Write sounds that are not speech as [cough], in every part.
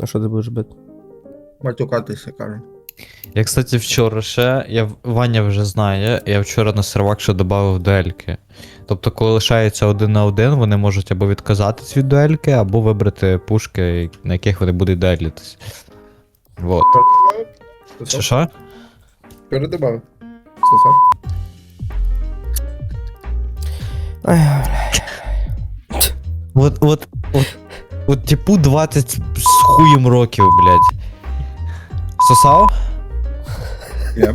А що ти будеш бити? Матюкатися, кажу. Я, кстати, вчора ще, я, Ваня вже знає, я вчора на сервак ще додав дуельки. Тобто, коли лишається один на один, вони можуть або відказатись від дуельки, або вибрати пушки, на яких вони будуть дуелітись. Вот. Що що? Передобавив. Стосав. Ай, От, от, от, от типу 20 з хуєм років, блядь. Сосав? Я.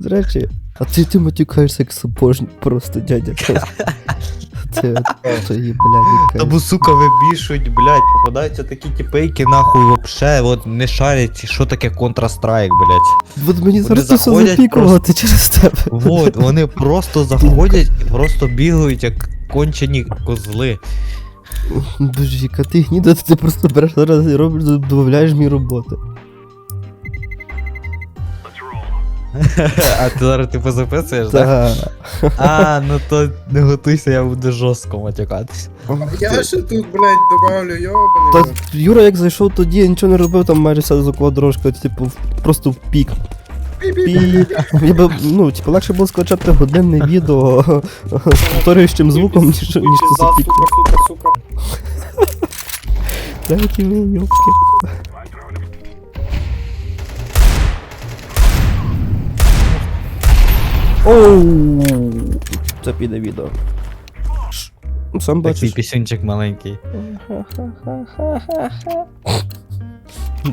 До речі, а ти, ти матюкаєшся як сапожник просто, дядя. [laughs] Це це її, блядь, Або, сука, вибішують, блядь, попадаються такі які нахуй вообще от не шарять, що таке Counter-Strike, блядь. От мені зараз це все заходять запікувати через тебе. Вот, вони просто заходять і просто бігають, як кончені козли. Боже, яка ти гніда, ти просто береш зараз і робиш, додаєш мені роботи. А ти зараз типу записуєш, так? А, ну то не готуйся, я буду жорстко матюкатись. Я ще тут, блядь, добавлю, Та. Юра як зайшов тоді, я нічого не робив, там майже вся звукова дорожка, типу, просто в пік. Я би, ну, типу, легше було скачати годинне відео з повторюючим звуком, ніж, ніж це запік. сука, сука. Дайте мені йопки. Оу, це піде відео. Сам Такий пісюнчик маленький.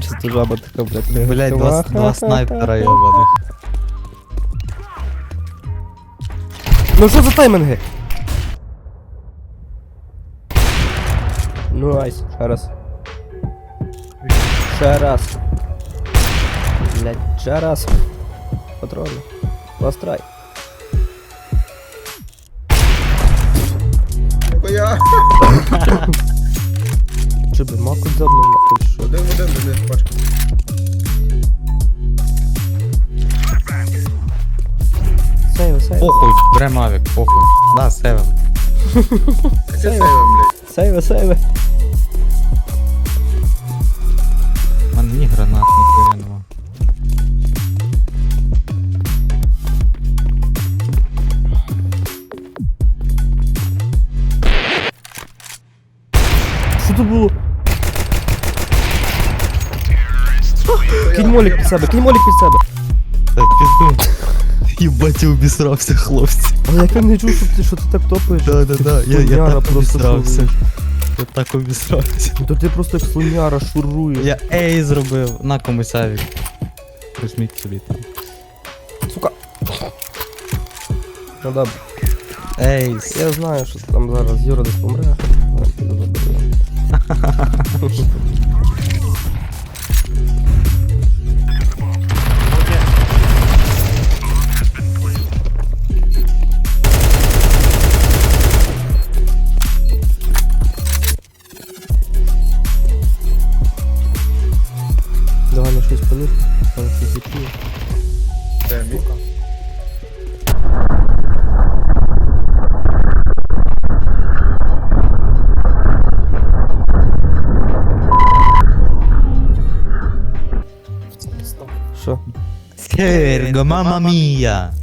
Чисто жаба така, блядь. Блять, два, два снайпера йобаних. Ну що за тайминги? Ну айс, ще раз. Ще раз. Блять, ще раз. Патрони. Пострай. Я. Чи би маку дзернув нахуй, що? Один один, один, пачка. Сейв, сейв. Похуй, бере мавік, похуй. Да, севен. Це сейвим, блядь. Сейве, сейве. Кинь молік під себе, кинь молік під себе. Та пізду. Їбать, я обісрався, хлопці. Але як я не чув, що ти, що ти так топаєш? Да, да, да, я, я так обісрався. Я так обісрався. То ти просто як слоняра шуруєш. Я ей зробив. На комусь авік. Візьміть собі там. Сука. Ну добре. Ейс. Я знаю, що там зараз Юра десь помре. [laughs] Серго, мама мія.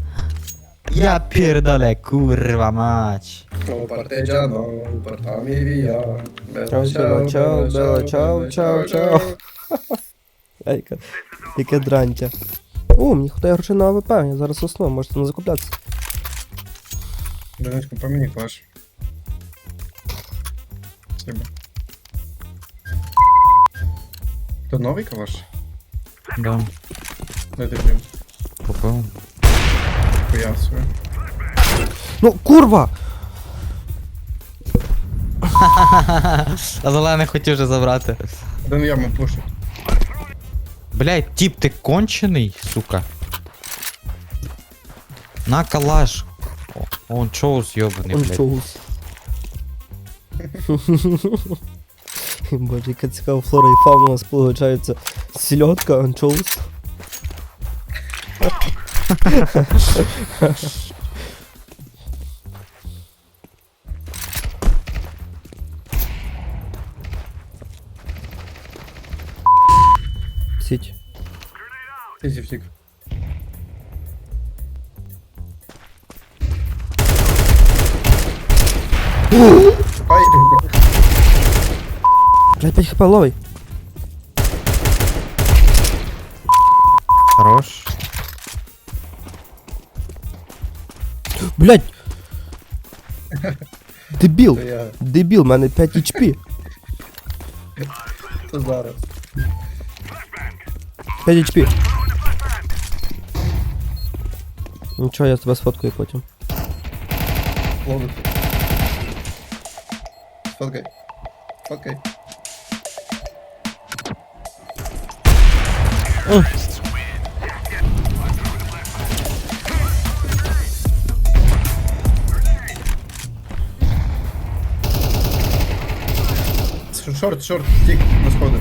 Я пердале, курва мач. О, партеджано, портамі вія. Чао, бело, чао, бело, чао, чао, чао. Ай, яке, яке дрантя. О, мені хватає грошей на АВП, я зараз усну, можете не закуплятися. Донечко, по мені клаш. Спасибо. Тут новий калаш? Да, Дай ти блін. Попив. Хуя. Ну, курва! А зелений хотів вже забрати. Один яму пушу. Блять, тип, ти кончений, сука. На калаш. О, Он чоус йобаний, Он блядь. чоус. Боже, яка цікава флора і фауна у нас получається. Сільотка, анчоус. Сіть. Ти зі втік. Ай, Блядь, 5 хп ловий. Блядь! Дебіл! то [laughs] я. Дебіл, в мене 5 HP. То зараз. 5 HP. Нічого, я тебе сфоткаю потім. Ловить. Сфоткай. Окей. Шорт, шорт, тік, на сходи.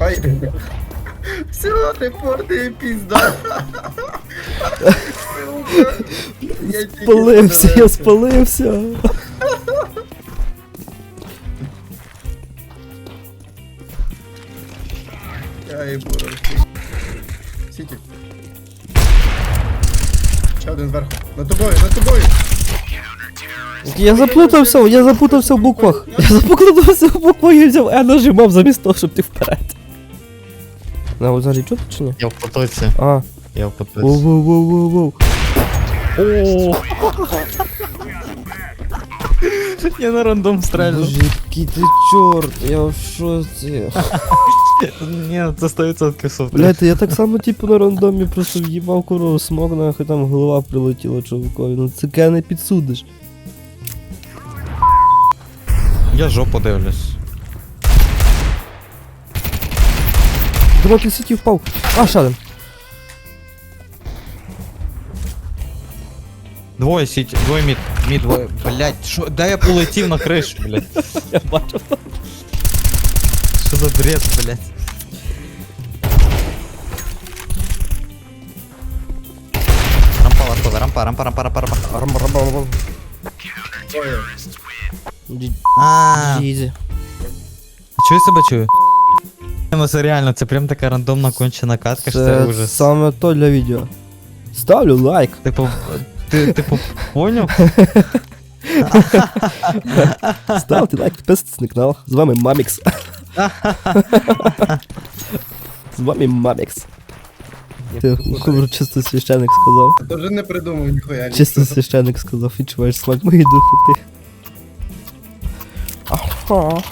Ай, все, репорти пізда. [laughs] Я Спалився, я спалився. Ай, бура. Сіті. Ще один зверху. На тобою, на тобою. Я заплутався, я заплутався в буквах. Я заплутався в буквах і взяв Е нажимав замість того, щоб ти вперед. На взагалі чути чи ні? Я в потоці. А, Я в потоці. воу воу воу воу воу Я на рандом Боже, який ти чорт, я в шоці. Ні, це 100% софт. Блядь, я так само типу на рандомі просто в'їбав корову смог, нахуй там голова прилетіла чоловікові. Ну це не підсудиш. Я жопу дивлюсь. Думав, ти сіті впав. А, ще один. Двоє сіть, двоє мід, мід, двоє. Блять, що, де я полетів на кришу, блять? [laughs] Я бачив. Що за бред, блять? Рампа, лампа, рампа, рампа, рампа, рампа, рампа. Рам-рам-рам-рам. Двоє. Джі- А, Джізі. чую себе чую? Ну це реально, це прям така рандомна кончена катка, що це Це ужас. саме то для відео. Ставлю лайк. Типу, ти, типу, поняв? Ставте лайк, підписуйтесь на канал. З вами Мамікс. З вами Мамікс. Ти чисто священник сказав. Та вже не придумав ніхуя. Чисто священник сказав, відчуваєш смак моєї духоти. Ага.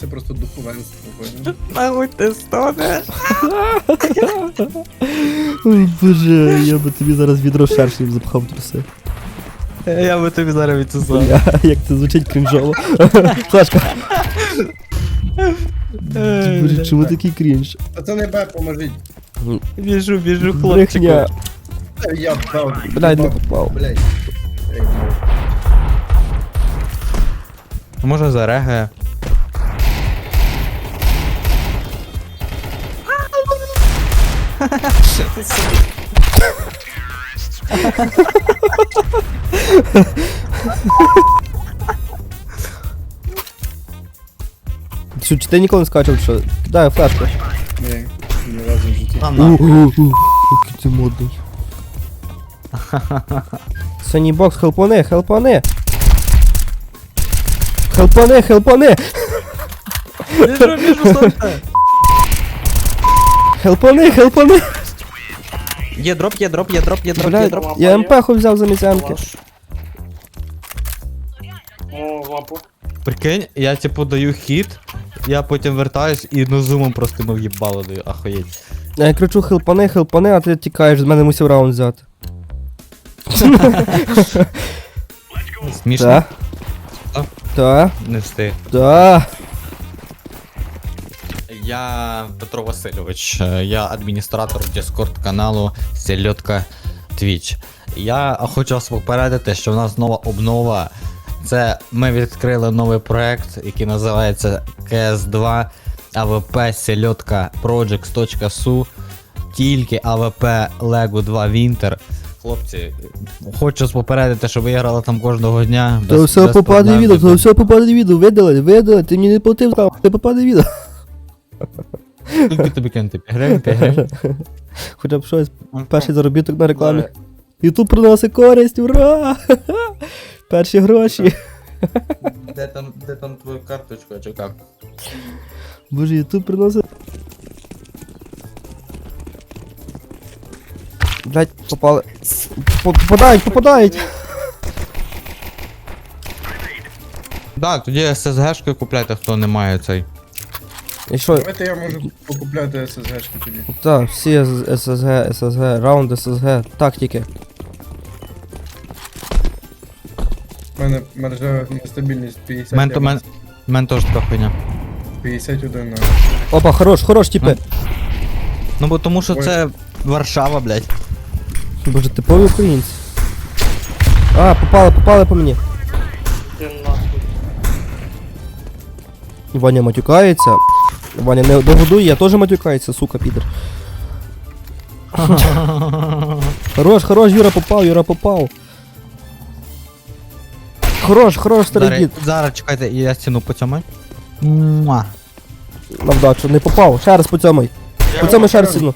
Це просто духовенство. Нахуй ти стоне. Ой, боже, я би тобі зараз відро шершнів запхав в труси. Я би тобі зараз відсосав. Бля, Як це звучить крінжово. Флешка. Боже, чому такий крінж? Пацани, бе, поможіть. Біжу, біжу, Брехня. хлопчику. Та Я вдав. Блядь, не попав. Блядь. Може зарегає. Що, чи ти ніколи не скачав, що? Кидаю флешку. Ні, ні разу в житті. А на. Який ти модний. [laughs] Сані бокс, хелпони, хелпони. Хелпони, хелпони. Біжу, біжу, [laughs] сонце. Хелпони, хелпони. Є дроп, є дроп, є дроп, є дроп, є дроп. я МПху взяв замість М-ки. О, лапу. Прикинь, я типу даю хід, я потім вертаюсь і ну зумом просто ми в'їбало даю, ахуєть. Я кричу хелпони, хелпони, а ти тікаєш, з мене мусив раунд взяти. Смішно? Та. Не встиг. Та. Я Петро Васильович, я адміністратор Discord каналу Сельотка Twitch. Я хочу вас попередити, що в нас нова обнова. Це ми відкрили новий проект, який називається CS2 AWP Сельотка Projects.su. Тільки AWP Lego 2 Winter. Хлопці, хочу попередити, що ви грали там кожного дня. То все попаде відео, то все попаде відео, видали, видали, ти мені не платив там, ти попаде відео. Скільки тобі кинути? 5 гривень, 5 гривень? [laughs] Хоча б щось, перший заробіток на рекламі. Ютуб приносить користь, ура! [laughs] Перші гроші. [laughs] Де там, де там твою карточку, я чекав? Боже, Ютуб приносить. Блять, попали. По- Попадають, попадають! Так, тоді SSG-шки купляйте, хто не має цей. І що? Давайте я можу покупляти SSG-шки тоді. Так, всі ССГ, ССГ, раунд ССГ, тактики. У мене мережева нестабільність 50. Мен, то- мен, мен теж така хуйня. 51 на. Опа, хорош, хорош, типи. Ну бо тому що Ой. це Варшава, блядь. Боже, типові українці. А, попали, попали по мені. Ти нахуй. Ваня матюкається. Ваня не догодує, я теж матюкається, сука, підер. Хорош, хорош, Юра попав, Юра попав. Хорош, хорош, старий Зараз, дід. зараз чекайте, я стіну по цьому. Муа. На вдачу, не попав. Ще раз по цьому. По цьому ще раз сідну.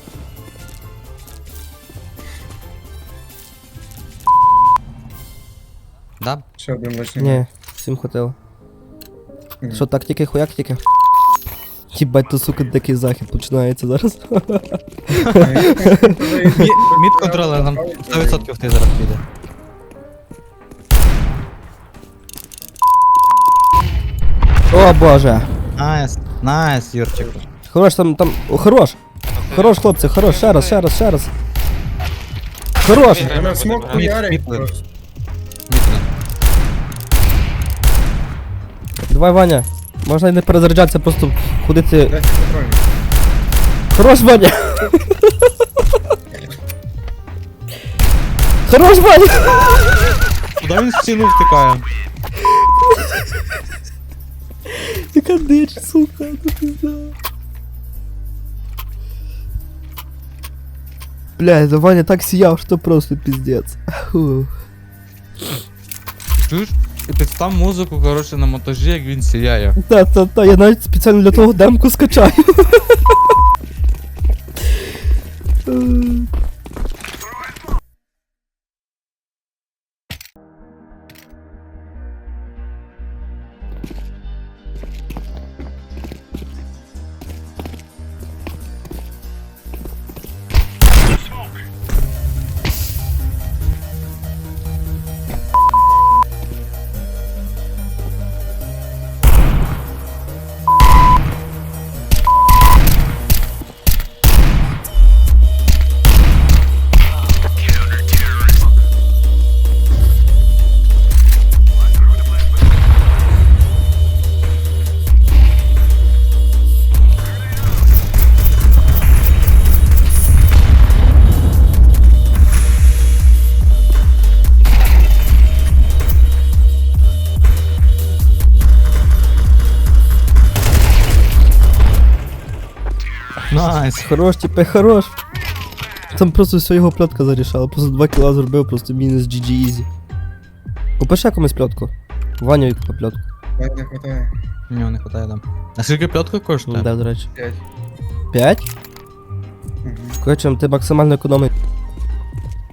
Да? Ще один лишній. Ні, всім хватило. Мгм. Що, тактики, хуяк тільки? Хібать, то сука, дикий захід починається зараз. Мід контролер нам 100% ти зараз піде. О боже. Найс, найс, Юрчик. Хорош там, там, о, хорош. Хорош, хлопці, хорош, ще раз, ще раз, ще раз. Хорош! Вона хуярить просто. Давай, Ваня. Можна і не перезаряджатися, просто ходити. 10 патронів. Хорош, Ваня! Хорош, Ваня! Куди він в стіну втикає? Яка дич, сука, ну пизда. Бля, это Ваня так сиял, что просто пиздец. Фу. Чуєш? І ти став музику, коротше, на монтажі, як він сіяє. Та, та, та, я навіть спеціально для того демку скачаю. Найс. Хорош, типа, хорош. Там просто все його плетка зарішала. Просто 2 кіла зробив, просто мінус GG easy. Купи ще комусь плетку. Ваню і купи плетку. Так не хватає. Ні, не хватає там. А скільки пльотка коштує? Ну, де, до речі. 5. 5? Мгм. Короче, ти максимально економий.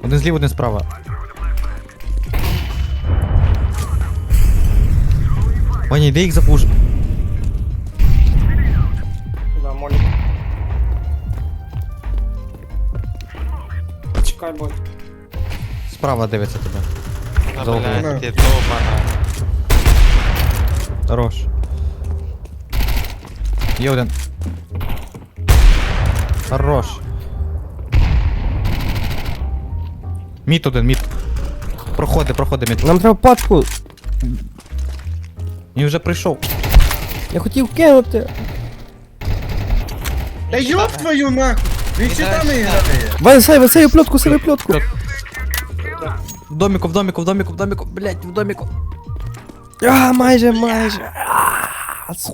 Один зліва, один справа. Ваня, йди їх запуш. Чекай, бой. Справа дивиться тебе. Блядь, ти довбана. Хорош. Є один. Хорош. Міт один, міт. Проходи, проходи, міт. Нам треба пачку. Він вже прийшов. Я хотів кинути. Та йоп твою нахуй! Грає! Ваня, сей, висей плетку, сей плетку. В доміку, в доміку, в доміку, в доміку, блять, в доміку. А, майже, майже.